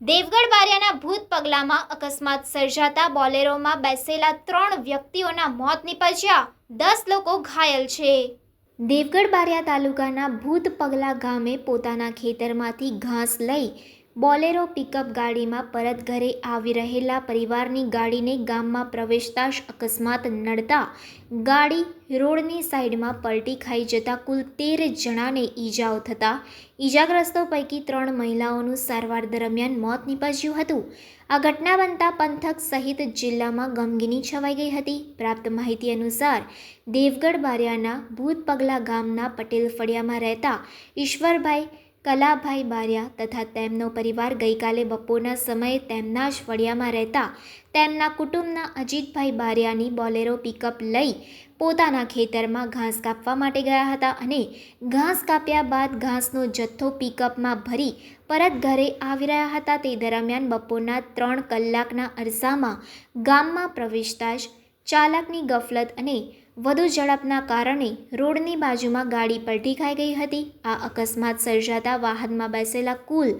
દેવગઢ બારિયાના ભૂત પગલામાં અકસ્માત સર્જાતા બોલેરોમાં બેસેલા ત્રણ વ્યક્તિઓના મોત નીપજ્યા. દસ લોકો ઘાયલ છે. દેવગઢ બારિયા તાલુકાના ભૂત પગલા ગામે પોતાના ખેતરમાંથી ઘાસ લઈ બોલેરો પિકઅપ ગાડીમાં પરત ઘરે આવી રહેલા પરિવારની ગાડીને ગામમાં પ્રવેશતા જ અકસ્માત નડતા ગાડી રોડની સાઈડમાં પલટી ખાઈ જતા કુલ તેર જણાને ઈજાઓ થતાં ઈજાગ્રસ્તો પૈકી ત્રણ મહિલાઓનું સારવાર દરમિયાન મોત નીપજ્યું હતું. આ ઘટના બનતા પંથક સહિત જિલ્લામાં ગમગીની છવાઈ ગઈ હતી. પ્રાપ્ત માહિતી અનુસાર દેવગઢ બારિયાના ભૂતપગલા ગામના પટેલ ફળિયામાં રહેતા ઈશ્વરભાઈ કલાભાઈ બારિયા તથા તેમનો પરિવાર ગઈકાલે બપોરના સમયે તેમના જ ફળિયામાં રહેતા તેમના કુટુંબના અજીતભાઈ બારિયાની બોલેરો પિકઅપ લઈ પોતાના ખેતરમાં ઘાસ કાપવા માટે ગયા હતા અને ઘાસ કાપ્યા બાદ ઘાસનો જથ્થો પિકઅપમાં ભરી પરત ઘરે આવી રહ્યા હતા. તે દરમિયાન બપોરના ત્રણ કલાકના અરસામાં ગામમાં પ્રવેશતા જ ચાલકની ગફલત અને વધુ ઝડપના કારણે રોડની બાજુમાં ગાડી પલટી ખાઈ ગઈ હતી. આ અકસ્માત સર્જાતા વાહનમાં બેસેલા કુલ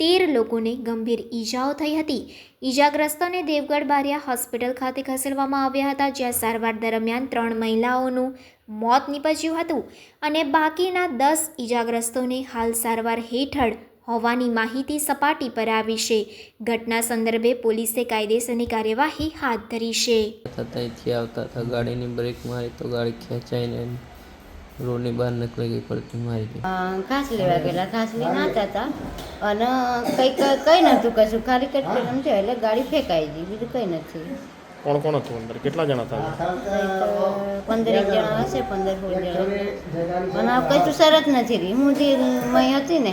તેર લોકોને ગંભીર ઈજાઓ થઈ હતી. ઈજાગ્રસ્તોને દેવગઢ બારિયા હોસ્પિટલ ખાતે ખસેડવામાં આવ્યા હતા, જ્યાં સારવાર દરમિયાન ત્રણ મહિલાઓનું મોત નીપજ્યું હતું અને બાકીના દસ ઈજાગ્રસ્તોને હાલ સારવાર હેઠળ હોવાની માહિતી સપાટી પર આવી છે. ઘટના સંદર્ભે પોલીસે કાયદેસરની કાર્યવાહી હાથ ધરી છે. ત્યાંથી આવતા હતા ગાડીની બ્રેક મારી તો ગાડી ખેંચાઈને રોડની બહાર નીકળી ગઈ પડતી મારી ગઈ ઘાસ લેવા ગયેલા. ઘાસ લઈને આવતા હતા. અને કંઈક કંઈ નહોતું કશું. ખાલી કટકરમ સમજો એટલે ગાડી ફેંકાઈ ગઈ. બીજું કંઈ નથી. કોણ કોણ હતું અંદર? કેટલા જણા હતા? પંદર પંદરેક જણા હશે પંદર સોળ જણા. અને કશું શરત નથી રહી. હું જે મય હતી ને